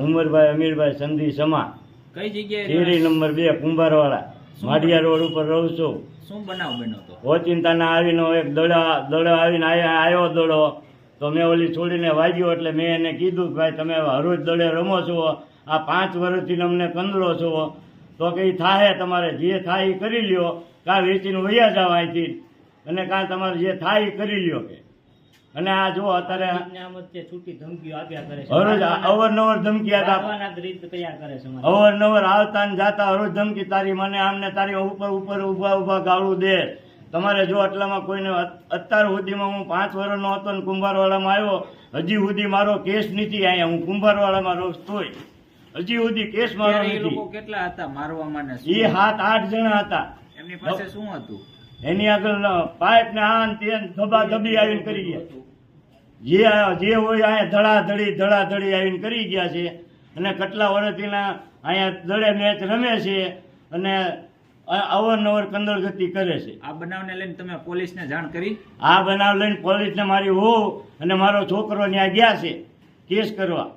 ઉમરભાઈ અમીરભાઈ સંધી સમા કઈ જગ્યાએ શેરી નંબર બે કુંભારવાળા માઢિયા રોડ ઉપર રહું છું. શું બનાવ બન્યો તો? ઓચિંતાના આવીને એક દડા દડો આવીને આવ્યો દડો. તો મેં ઓલી છોડીને વાગ્યો એટલે મેં એને કીધું કે ભાઈ તમે હરોજ દડે રમો છો. આ પાંચ વર્ષથી અમને કંદરો છો. તો કે ઈ થાહે તમારે જે થાય એ કરી લ્યો. કાં વેચીને વૈયા જાવ અહીંથી. અને કાં તમારે જે થાય એ કરી લ્યો કે. અને આ જો અત્યારે છૂટી ધમકીઓ આપ્યા કરે હરોજ અવરનવર ધમકી મારવાના રીત તૈયાર કરે છે અવરનવર આવતા ને જાતા હરોજ ધમકી તારી મને આમને તારી ઉપર ઉપર ઊભા ઊભા ગાળું દે. તમારે જો આટલામાં કોઈને અત્યાર સુધીમાં હું પાંચ વર્ષનો હતો ને કુંભારવાડામાં આવ્યો હજી સુધી મારો કેસ નથી અહીંયા. હું કુંભારવાડામાં રોજ તોય. હજી સુધી કેસ મારો એ લોકો નથી કેટલા હતા મારવામાં ને એ સાત આઠ જણા હતા. એમની પાસે શું હતું? એની આગળ પાઇપ ને આન તેન ધબા ધબી આવીને કરી ગયા. જે જે હોય અહીંયા ધડાધડી ધડાધડી આવીને કરી ગયા છે. અને કેટલા વર્ષથીના અહીંયા દડે મેચ રમે છે અને અવારનવાર કંદળગતિ કરે છે. આ બનાવને લઈને તમે પોલીસને જાણ કરી? આ બનાવ લઈને પોલીસને મારી હો અને મારો છોકરો ત્યાં ગયા છે કેસ કરવા.